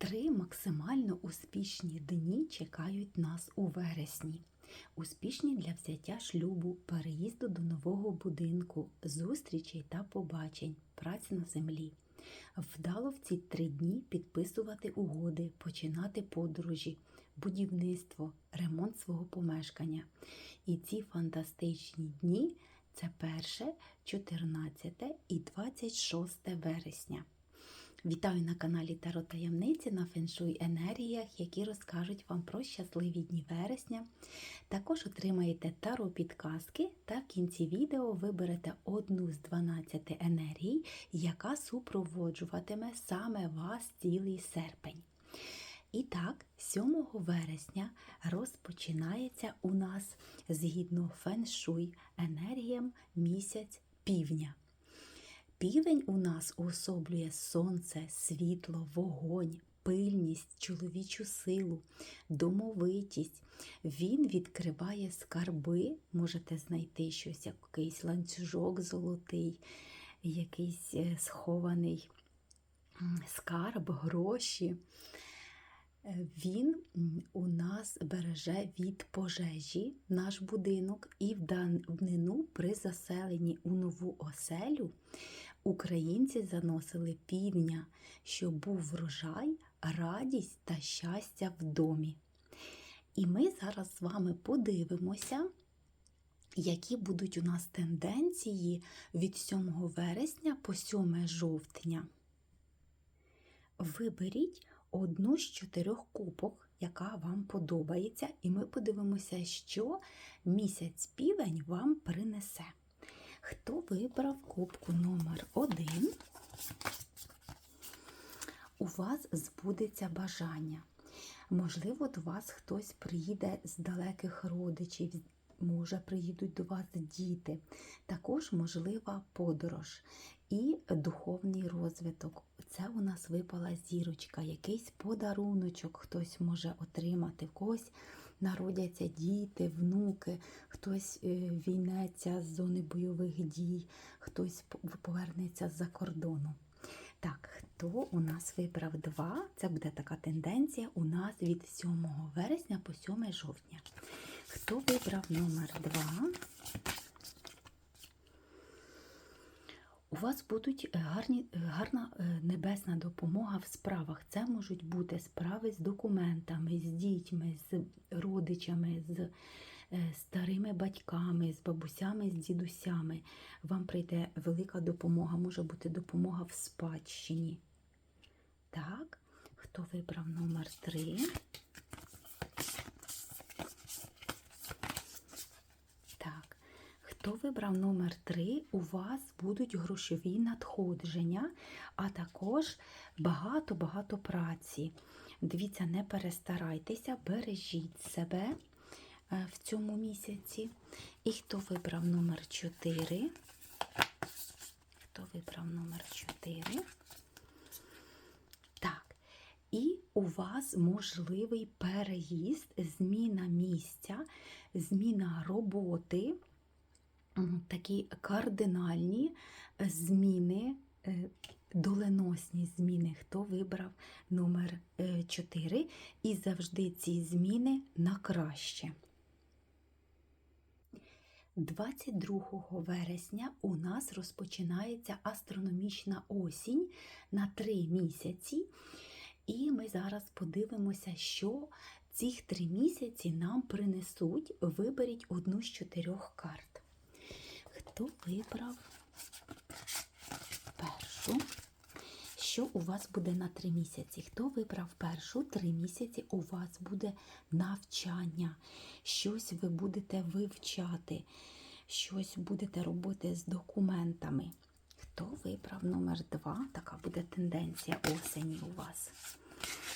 Три максимально успішні дні чекають нас у вересні. Успішні для взяття шлюбу, переїзду до нового будинку, зустрічей та побачень, праці на землі. Вдало в ці три дні підписувати угоди, починати подорожі, будівництво, ремонт свого помешкання. І ці фантастичні дні це 1, 14 і 26 вересня. Вітаю на каналі Таро Таємниці на феншуй енергіях, які розкажуть вам про щасливі дні вересня. Також отримаєте таро підказки та в кінці відео виберете одну з 12 енергій, яка супроводжуватиме саме вас цілий серпень. І так, 7 вересня розпочинається у нас згідно феншуй енергіям місяць півня. Півень у нас уособлює сонце, світло, вогонь, пильність, чоловічу силу, домовитість. Він відкриває скарби, можете знайти щось, якийсь ланцюжок золотий, якийсь е, схований скарб, гроші. Е, Він у нас береже від пожежі наш будинок, і в давнину при заселенні у нову оселю українці заносили півня, щоб був врожай, радість та щастя в домі. І ми зараз з вами подивимося, які будуть у нас тенденції від 7 вересня по 7 жовтня. Виберіть одну з чотирьох кубок, яка вам подобається, і ми подивимося, що місяць півень вам принесе. Хто вибрав кубку номер 1 у вас збудеться бажання. Можливо, до вас хтось приїде з далеких родичів, може, приїдуть до вас діти. Також можлива подорож і духовний розвиток. Це у нас випала зірочка, якийсь подаруночок хтось може отримати, в когось народяться діти, внуки, хтось е, війнеться з зони бойових дій, хтось повернеться з-за кордону. Так, хто у нас вибрав два? Це буде така тенденція у нас від 7 вересня по 7 жовтня. Хто вибрав номер 2? У вас будуть гарні, гарна е, небесна допомога в справах. Це можуть бути справи з документами, з дітьми, з родичами, з е, старими батьками, з бабусями, з дідусями. Вам прийде велика допомога, може бути допомога в спадщині. Так, хто вибрав номер 3? Так. Хто вибрав номер 3, у вас будуть грошові надходження, а також багато-багато праці. Дивіться, не перестарайтеся, бережіть себе е, в цьому місяці. І хто вибрав номер 4? Хто вибрав номер 4? Так. І у вас можливий переїзд, зміна місця, зміна роботи такі кардинальні зміни, е, доленосні зміни, хто вибрав номер 4, і завжди ці зміни на краще. 22 вересня у нас розпочинається астрономічна осінь на 3 місяці. І ми зараз подивимося, що цих 3 місяці нам принесуть. Виберіть одну з чотирьох карт. Хто вибрав першу? Що у вас буде на три місяці? Хто вибрав першу три місяці, у вас буде навчання, щось ви будете вивчати, щось будете робити з документами. Хто вибрав номер два? Така буде тенденція осені у вас.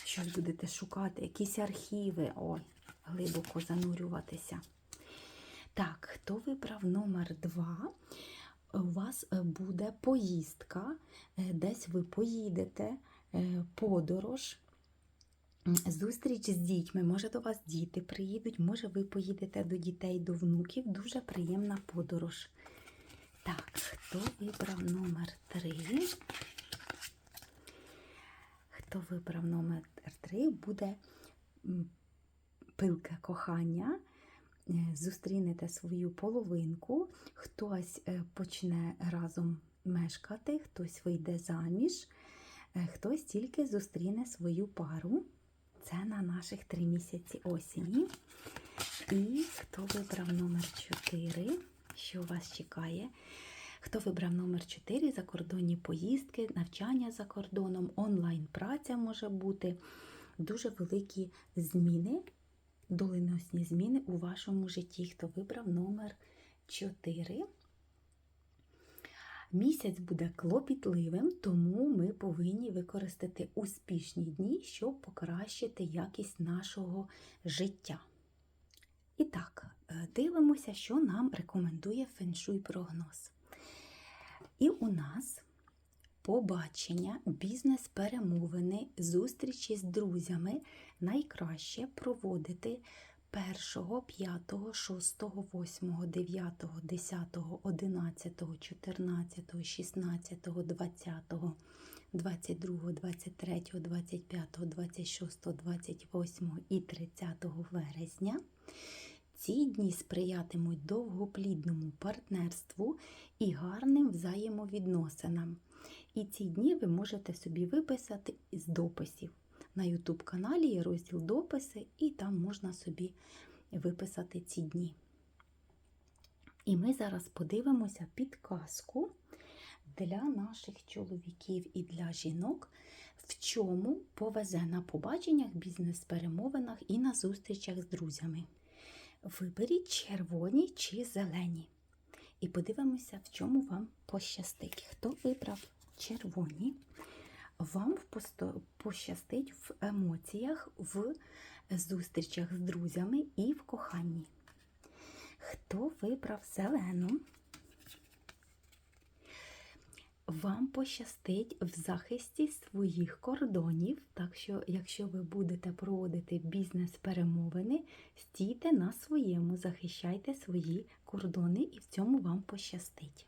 Щось будете шукати, якісь архіви, ой, глибоко занурюватися. Так, хто вибрав номер 2? У вас е, буде поїздка, е, десь ви поїдете, е, подорож, зустріч з дітьми. Може, до вас діти приїдуть, може, ви поїдете до дітей, до внуків. Дуже приємна подорож. Так, хто вибрав номер 3? хто вибрав номер 3, буде м, пилке кохання. Е, Зустрінете свою половинку, хтось е, почне разом мешкати, хтось вийде заміж, е, хтось тільки зустріне свою пару. Це на наших три місяці осені. І хто вибрав номер 4, що вас чекає? Хто вибрав номер 4, закордонні поїздки, навчання за кордоном, онлайн-праця може бути, дуже великі зміни, доленосні зміни у вашому житті. Хто вибрав номер 4. Місяць буде клопітливим, тому ми повинні використати успішні дні, щоб покращити якість нашого життя. І так, е, дивимося, що нам рекомендує феншуй прогноз. І у нас побачення, бізнес-перемовини, зустрічі з друзями найкраще проводити 1, 5, 6, 8, 9, 10, 11, 14, 16, 20, 22, 23, 25, 26, 28 і 30 вересня. Ці дні сприятимуть довгоплідному партнерству і гарним взаємовідносинам. І ці дні ви можете собі виписати із дописів. На YouTube каналі є розділ дописи, і там можна собі виписати ці дні. І ми зараз подивимося підказку для наших чоловіків і для жінок, в чому повезе на побаченнях, бізнес-перемовинах і на зустрічах з друзями. Виберіть червоні чи зелені. І подивимося, в чому вам пощастить. Хто вибрав червоні, вам пощастить в емоціях, в зустрічах з друзями і в коханні. Хто вибрав зелену, вам пощастить в захисті своїх кордонів. Так що, якщо ви будете проводити бізнес-перемовини, стійте на своєму, захищайте свої кордони, і в цьому вам пощастить.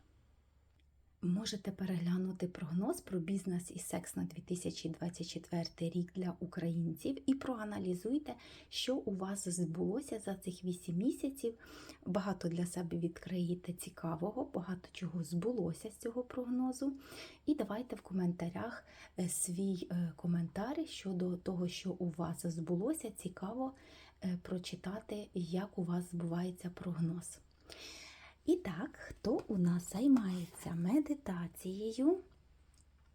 Можете переглянути прогноз про бізнес і секс на 2024 рік для українців і проаналізуйте, що у вас збулося за цих 8 місяців. Багато для себе відкриєте цікавого, багато чого збулося з цього прогнозу. І давайте в коментарях е, свій е, коментар щодо того, що у вас збулося. Цікаво е, прочитати, як у вас збувається прогноз. І так, хто у нас займається медитацією,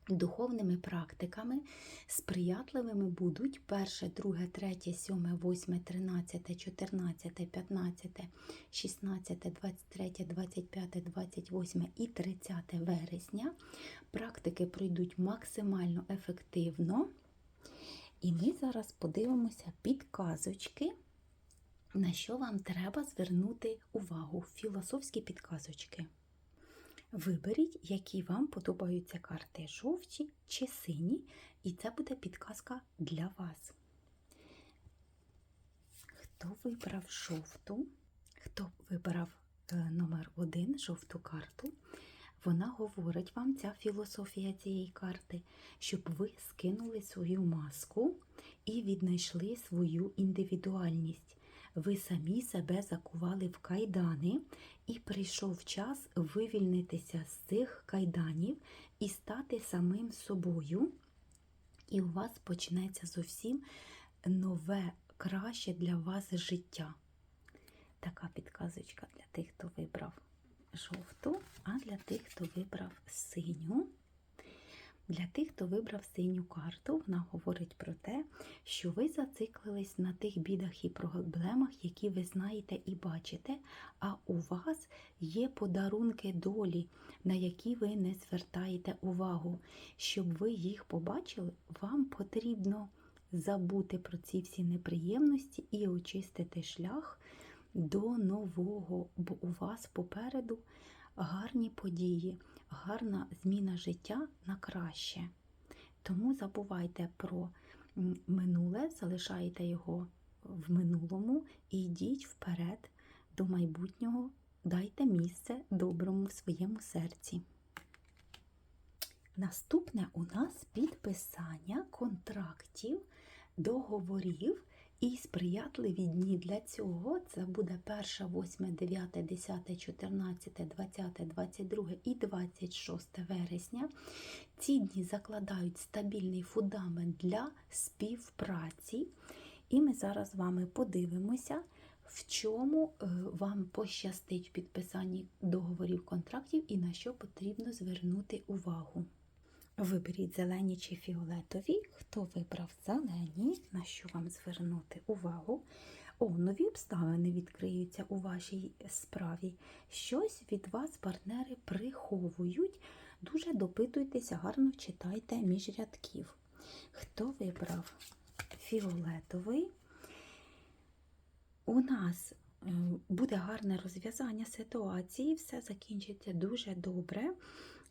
духовними практиками, сприятливими будуть 1, 2, 3, 7, 8, 13, 14, 15, 16, 23, 25, 28 і 30 вересня. Практики пройдуть максимально ефективно. І ми зараз подивимося підказочки на що вам треба звернути увагу? Філософські підказочки. Виберіть, які вам подобаються карти жовті чи сині, і це буде підказка для вас. Хто вибрав жовту, хто вибрав е, номер один, жовту карту, вона говорить вам, ця філософія цієї карти, щоб ви скинули свою маску і віднайшли свою індивідуальність ви самі себе закували в кайдани, і прийшов час вивільнитися з цих кайданів і стати самим собою. І у вас почнеться зовсім нове, краще для вас життя. Така підказочка для тих, хто вибрав жовту, а для тих, хто вибрав синю. Для тих, хто вибрав синю карту, вона говорить про те, що ви зациклились на тих бідах і проблемах, які ви знаєте і бачите, а у вас є подарунки долі, на які ви не звертаєте увагу. Щоб ви їх побачили, вам потрібно забути про ці всі неприємності і очистити шлях до нового, бо у вас попереду гарні події гарна зміна життя на краще. Тому забувайте про минуле, залишайте його в минулому і йдіть вперед до майбутнього, дайте місце доброму в своєму серці. Наступне у нас підписання контрактів, договорів і сприятливі дні для цього. Це буде 1, 8, 9, 10, 14, 20, 22 і 26 вересня. Ці дні закладають стабільний фундамент для співпраці. І ми зараз з вами подивимося, в чому е, вам пощастить в підписанні договорів контрактів і на що потрібно звернути увагу. Виберіть зелені чи фіолетові. Хто вибрав зелені, на що вам звернути увагу? О, нові обставини відкриються у вашій справі. Щось від вас партнери приховують. Дуже допитуйтеся, гарно читайте між рядків. Хто вибрав фіолетовий? У нас е, буде гарне розв'язання ситуації, все закінчиться дуже добре.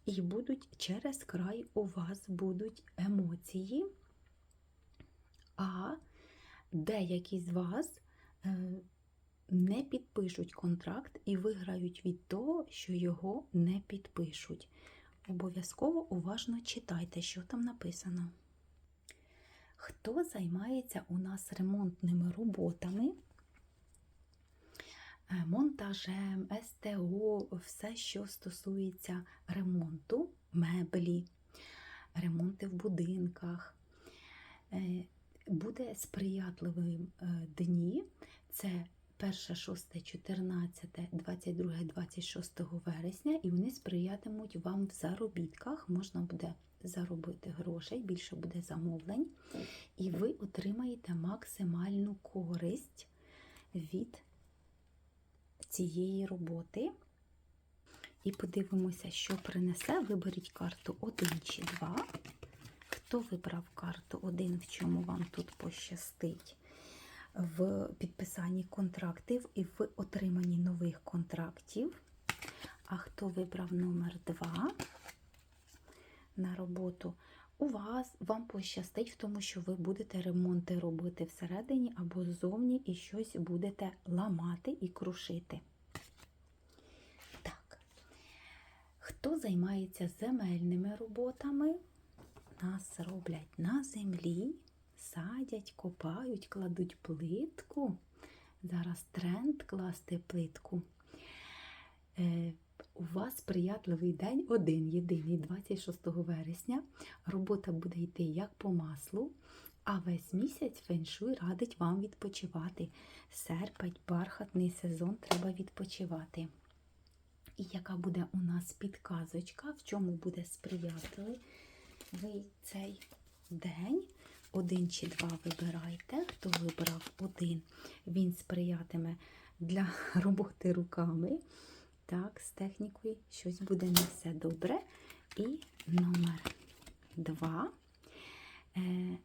І будуть через край у вас будуть емоції, а деякі з вас е, не підпишуть контракт і виграють від того, що його не підпишуть. Обов'язково уважно читайте, що там написано. Хто займається у нас ремонтними роботами? Е, монтажем, СТО, все, що стосується ремонту, меблі, ремонти в будинках. Е, Буде сприятливі е, дні. Це 1, 6, 14, 22, 26 вересня, і вони сприятимуть вам в заробітках. Можна буде заробити грошей, більше буде замовлень, і ви отримаєте максимальну користь від цієї роботи. І подивимося, що принесе. Виберіть карту 1 чи 2. Хто вибрав карту 1, в чому вам тут пощастить? В підписанні контрактів і в отриманні нових контрактів. А хто вибрав номер 2 на роботу? У вас вам пощастить в тому, що ви будете ремонти робити всередині або ззовні і щось будете ламати і крушити. Так. Хто займається земельними роботами? Нас роблять на землі, садять, копають, кладуть плитку. Зараз тренд класти плитку. У вас сприятливий день один єдиний, 26 вересня. Робота буде йти як по маслу, а весь місяць феншуй радить вам відпочивати. Серпень, бархатний сезон треба відпочивати. І яка буде у нас підказочка, в чому буде сприятливий ви цей день? Один чи два вибирайте. Хто вибрав один, він сприятиме для роботи руками. Так, з технікою щось буде не все добре. І номер два. Е,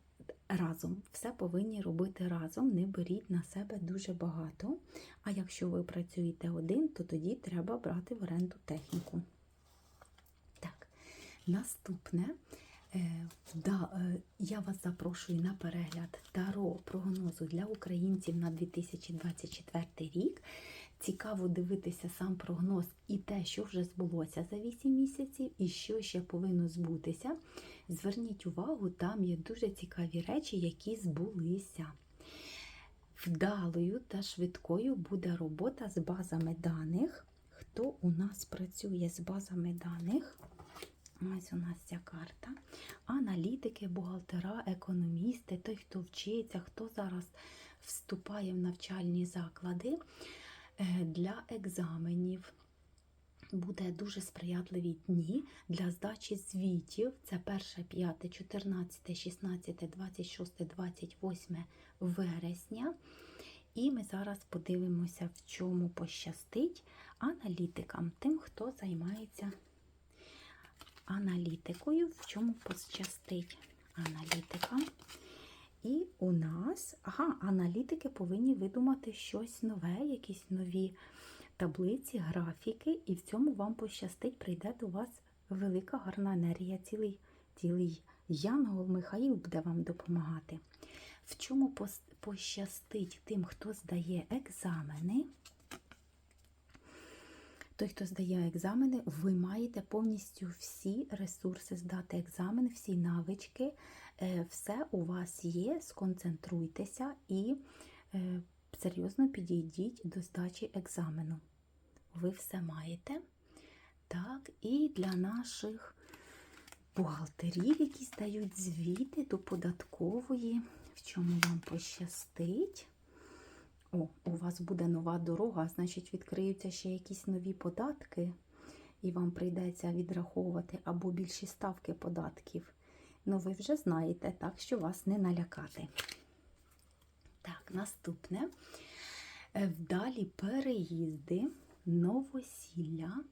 разом. Все повинні робити разом, не беріть на себе дуже багато. А якщо ви працюєте один, то тоді треба брати в оренду техніку. Так, наступне. Е, да, е, я вас запрошую на перегляд таро прогнозу для українців на 2024 рік. Цікаво дивитися сам прогноз і те, що вже збулося за 8 місяців, і що ще повинно збутися. Зверніть увагу, там є дуже цікаві речі, які збулися. Вдалою та швидкою буде робота з базами даних. Хто у нас працює з базами даних? Ось у нас ця карта. Аналітики, бухгалтера, економісти, той, хто вчиться, хто зараз вступає в навчальні заклади. Е, для екзаменів. Буде дуже сприятливі дні для здачі звітів. Це 1, 5, 14, 16, 26, 28 вересня. І ми зараз подивимося, в чому пощастить аналітикам, тим, хто займається аналітикою, в чому пощастить аналітикам. І у нас, ага, аналітики повинні видумати щось нове, якісь нові таблиці, графіки, і в цьому вам пощастить, прийде до вас велика гарна енергія, цілий цілий Янгол Михаїл буде вам допомагати. В чому пощастить тим, хто здає екзамени? той, хто здає екзамени, ви маєте повністю всі ресурси здати екзамен, всі навички, все у вас є. Сконцентруйтеся і е, серйозно підійдіть до здачі екзамену. Ви все маєте. Так, і для наших бухгалтерів, які здають звіти до податкової, в чому вам пощастить. О, у вас буде нова дорога, значить, відкриються ще якісь нові податки, і вам прийдеться відраховувати або більші ставки податків. Ну, ви вже знаєте, так що вас не налякати. Так, наступне. Е, Вдалі переїзди, новосілля,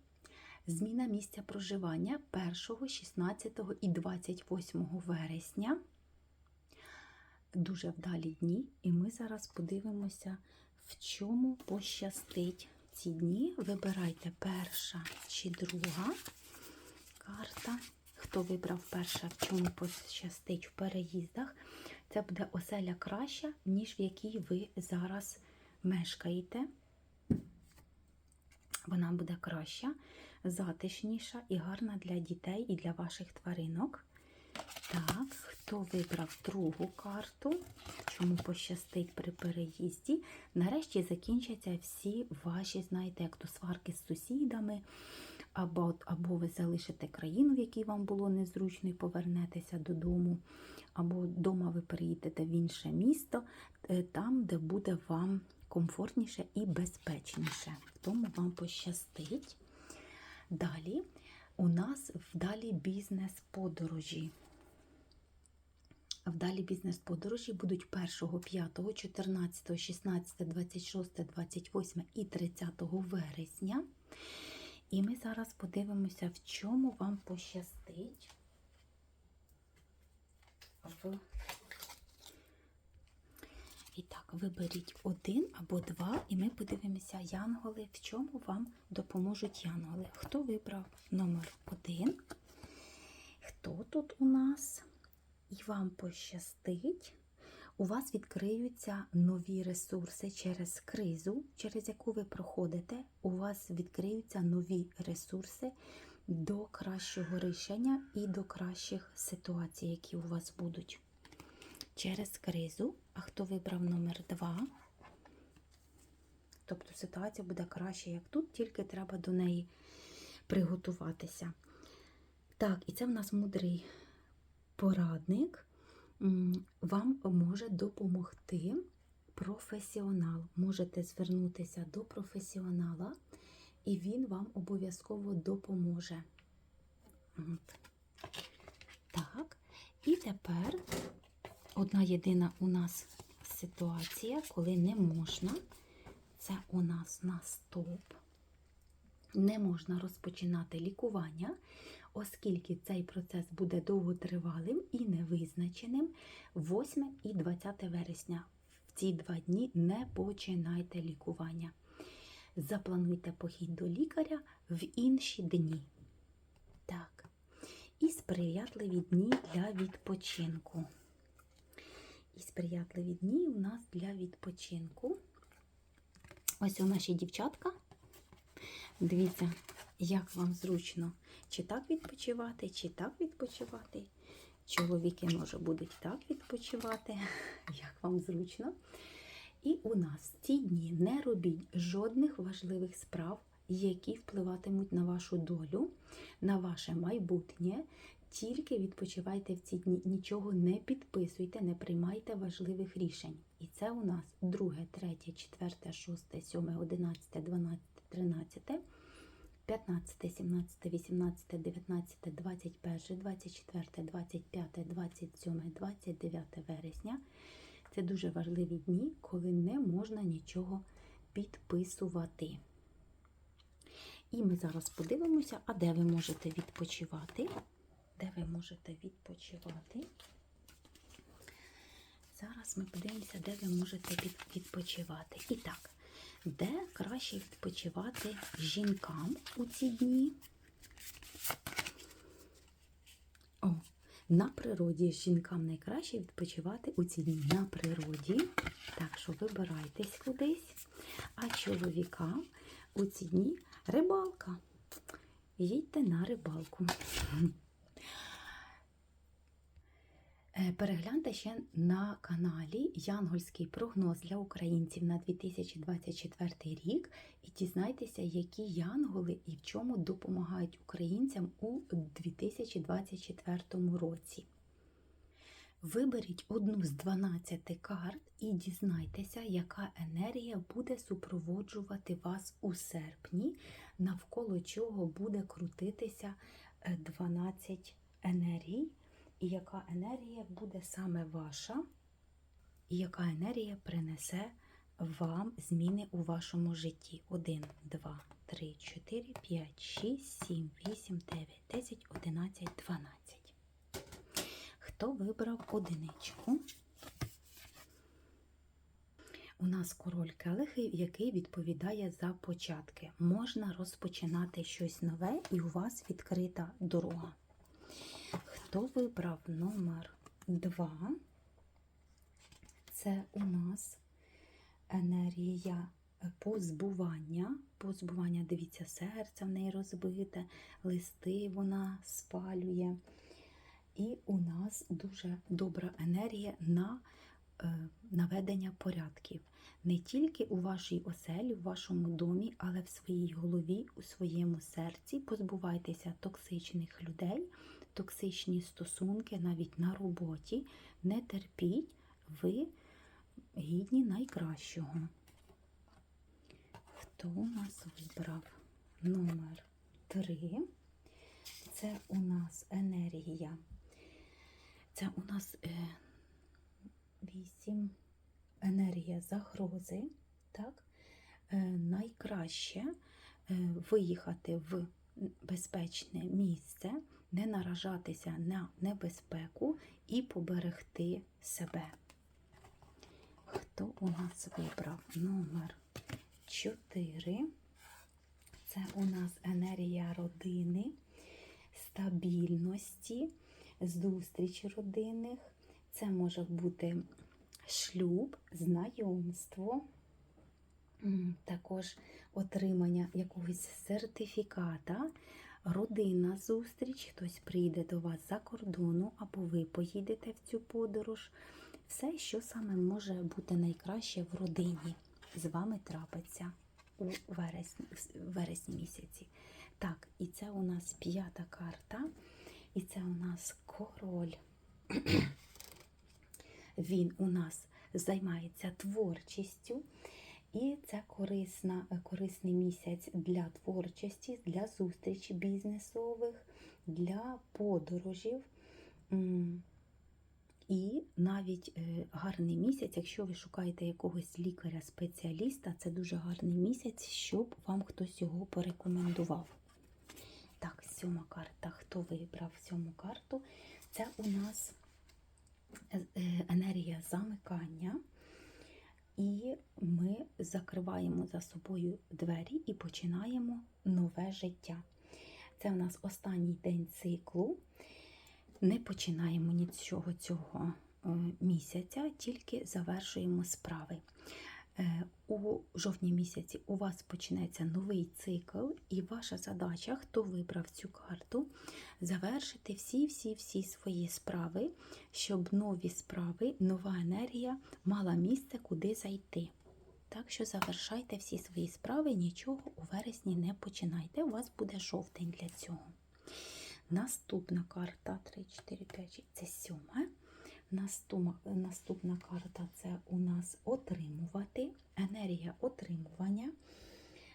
зміна місця проживання 1, 16 і 28 вересня. Дуже вдалі дні, і ми зараз подивимося, в чому пощастить ці дні. Вибирайте перша чи друга карта. Хто вибрав перша, в чому пощастить в переїздах, це буде оселя краща, ніж в якій ви зараз мешкаєте. Вона буде краща, затишніша і гарна для дітей і для ваших тваринок. Так, хто вибрав другу карту, чому пощастить при переїзді? Нарешті закінчаться всі ваші, знаєте, як то сварки з сусідами, або, або ви залишите країну, в якій вам було незручно, і повернетеся додому, або вдома ви переїдете в інше місто, е, там, де буде вам комфортніше і безпечніше. В тому вам пощастить. Далі у нас вдалі бізнес-подорожі. Вдалі бізнес-подорожі будуть 1, 5, 14, 16, 26, 28 і 30 вересня. І ми зараз подивимося, в чому вам пощастить і так, виберіть один або два, і ми подивимося, янголи, в чому вам допоможуть янголи. Хто вибрав номер один? Хто тут у нас? І вам пощастить. У вас відкриються нові ресурси через кризу, через яку ви проходите. У вас відкриються нові ресурси до кращого рішення і до кращих ситуацій, які у вас будуть через кризу. А хто вибрав номер 2? Тобто ситуація буде краще, як тут, тільки треба до неї приготуватися. Так, і це в нас мудрий порадник. Вам може допомогти професіонал. Можете звернутися до професіонала, і він вам обов'язково допоможе. От. Так, і тепер одна єдина у нас ситуація, коли не можна. Це у нас на стоп. Не можна розпочинати лікування, оскільки цей процес буде довготривалим і невизначеним. 8 і 20 вересня. В ці два дні не починайте лікування. Заплануйте похід до лікаря в інші дні. Так. І сприятливі дні для відпочинку. І сприятливі дні у нас для відпочинку. Ось у наші дівчатка. Дивіться, як вам зручно, чи так відпочивати, чи так відпочивати. Чоловіки, може, будуть так відпочивати, як вам зручно. І у нас ці дні не робіть жодних важливих справ, які впливатимуть на вашу долю, на ваше майбутнє. Тільки відпочивайте в ці дні, нічого не підписуйте, не приймайте важливих рішень. І це у нас 2, 3, 4, 6, 7, 11, 12, 13, 15, 17, 18, 19, 21, 24, 25, 27, 29 вересня. Це дуже важливі дні, коли не можна нічого підписувати. І ми зараз подивимося, а де ви можете відпочивати. Де ви можете відпочивати? Зараз ми подивимося, де ви можете відпочивати. І так, де краще відпочивати жінкам у ці дні? О, на природі жінкам найкраще відпочивати у ці дні на природі. Так що вибирайтесь кудись. А чоловікам у ці дні Рибалка. Їдьте на рибалку. Е, Перегляньте ще на каналі Янгольський прогноз для українців на 2024 рік і дізнайтеся, які янголи і в чому допомагають українцям у 2024 році. Виберіть одну з 12 карт і дізнайтеся, яка енергія буде супроводжувати вас у серпні, навколо чого буде крутитися е, 12 енергій, і яка енергія буде саме ваша, і яка енергія принесе вам зміни у вашому житті. 1, 2, 3, 4, 5, 6, 7, 8, 9, 10, 11, 12. Хто вибрав одиничку? У нас король келихів, який відповідає за початки. Можна розпочинати щось нове, і у вас відкрита дорога. Хто вибрав номер 2? Це у нас енергія позбування. Позбування, дивіться, серце в неї розбите, листи вона спалює. І у нас дуже добра енергія на е, наведення порядків. Не тільки у вашій оселі, в вашому домі, але в своїй голові, у своєму серці. Позбувайтеся токсичних людей, токсичні стосунки навіть на роботі. Не терпіть, ви гідні найкращого. Хто у нас вибрав номер 3? Це у нас енергія. Це у нас е, вісім енергія загрози. Так? Е, найкраще е, виїхати в безпечне місце, не наражатися на небезпеку і поберегти себе. Хто у нас вибрав номер 4? Це у нас енергія родини, стабільності, зустрічі родинних. Це може бути шлюб, знайомство, також отримання якогось сертифіката, родинна зустріч, хтось прийде до вас за кордону, або ви поїдете в цю подорож. Все, що саме може бути найкраще в родині, з вами трапиться у вересні, вересні місяці. Так, і це у нас п'ята карта, і це у нас король. Він у нас займається творчістю, і це корисна, корисний місяць для творчості, для зустрічі бізнесових, для подорожів. І навіть е, гарний місяць, якщо ви шукаєте якогось лікаря-спеціаліста, це дуже гарний місяць, щоб вам хтось його порекомендував. Так, сьома карта. Хто вибрав сьому карту? Це у нас е, е, енергія замикання. І ми закриваємо за собою двері і починаємо нове життя. Це в нас останній день циклу. Не починаємо нічого цього е, місяця, тільки завершуємо справи. Е, У жовтні місяці у вас почнеться новий цикл, і ваша задача, хто вибрав цю карту, завершити всі-всі-всі свої справи, щоб нові справи, нова енергія мала місце, куди зайти. Так що завершайте всі свої справи, нічого у вересні не починайте. У вас буде жовтень для цього. Наступна карта 3, 4, 5, це сьома. Наступна, карта це у нас отримувати. Енергія отримування.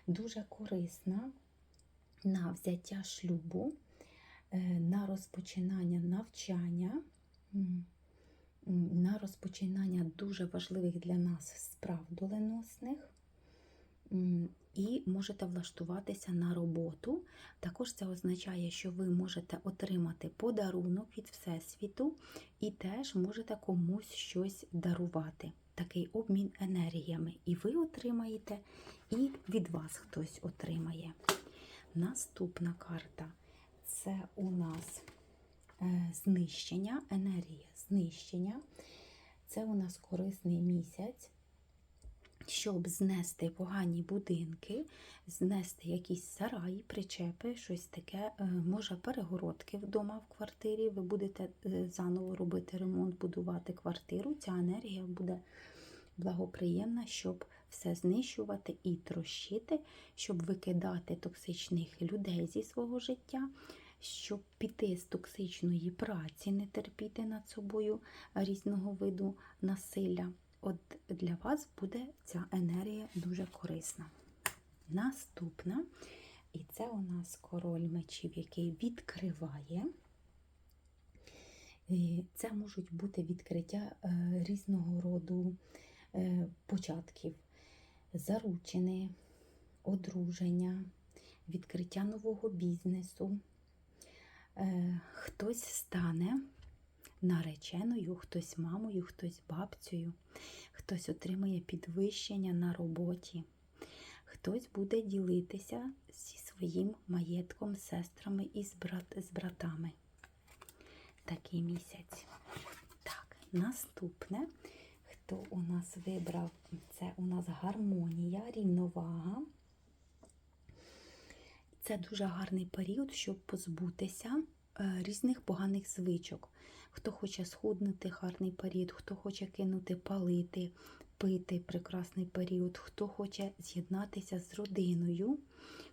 Дуже корисна на взяття шлюбу, е, на розпочинання навчання, на розпочинання дуже важливих для нас справ доленосних. І можете влаштуватися на роботу. Також це означає, що ви можете отримати подарунок від Всесвіту і теж можете комусь щось дарувати. Такий обмін енергіями. І ви отримаєте, і від вас хтось отримає. Наступна карта це у нас е, знищення, енергія знищення. Це у нас корисний місяць. Щоб знести погані будинки, знести якісь сараї, причепи, щось таке, е, може перегородки вдома в квартирі. Ви будете е, заново робити ремонт, будувати квартиру. Ця енергія буде благоприємна, щоб все знищувати і трощити, щоб викидати токсичних людей зі свого життя. Щоб піти з токсичної праці, не терпіти над собою різного виду насилля. От для вас буде ця енергія дуже корисна. Наступна, і це у нас король мечів, який відкриває. І Це можуть бути відкриття е, різного роду е, початків, заручини, одруження, відкриття нового бізнесу. Е, Хтось стане нареченою, хтось мамою, хтось бабцею, хтось отримає підвищення на роботі, хтось буде ділитися зі своїм маєтком, сестрами і з, брат, з братами. Такий місяць. Так, наступне, хто у нас вибрав, це у нас гармонія, рівновага. Це дуже гарний період, щоб позбутися е, різних поганих звичок. Хто хоче схуднути гарний період, хто хоче кинути палити, пити прекрасний період, хто хоче з'єднатися з родиною,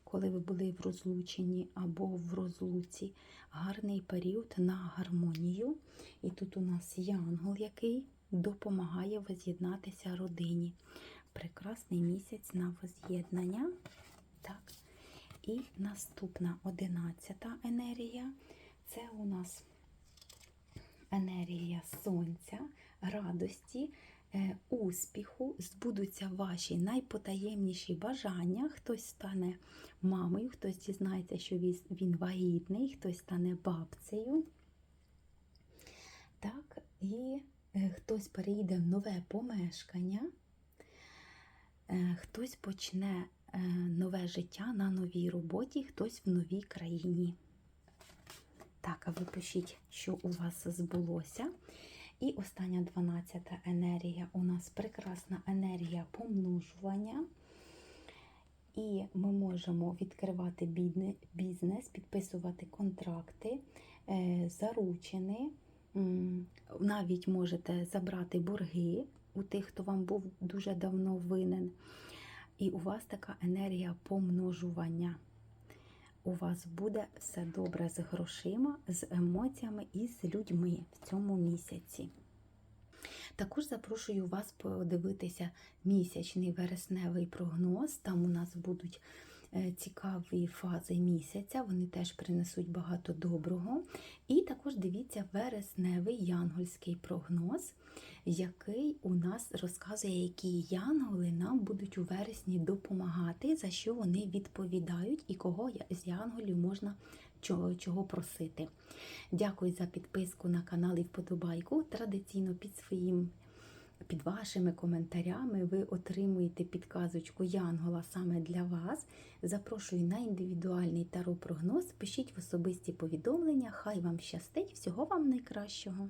коли ви були в розлученні або в розлуці. Гарний період на гармонію. І тут у нас янгол, який допомагає воз'єднатися родині. Прекрасний місяць на воз'єднання. Так. І наступна одинадцята енергія це у нас енергія сонця, радості, е, успіху, збудуться ваші найпотаємніші бажання. Хтось стане мамою, хтось дізнається, що він- вагітний, хтось стане бабцею. Так, і е, хтось переїде в нове помешкання, е, хтось почне нове життя на новій роботі, хтось в новій країні. Так, а ви пишіть, що у вас збулося. І остання 12 енергія у нас прекрасна енергія помножування. І ми можемо відкривати бізнес, підписувати контракти, е, заручини. Навіть можете забрати борги у тих, хто вам був дуже давно винен. І у вас така енергія помножування. У вас буде все добре з грошима, з емоціями і з людьми в цьому місяці. Також запрошую вас подивитися місячний вересневий прогноз. Там у нас будуть цікаві фази місяця, вони теж принесуть багато доброго. І також дивіться вересневий янгольський прогноз, який у нас розказує, які янголи нам будуть у вересні допомагати, за що вони відповідають і кого з янголів можна чого, чого просити. Дякую за підписку на канал і вподобайку. Традиційно під своїм. Під вашими коментарями ви отримуєте підказочку Янгола саме для вас. Запрошую на індивідуальний таро прогноз. Пишіть в особисті повідомлення. Хай вам щастить, всього вам найкращого!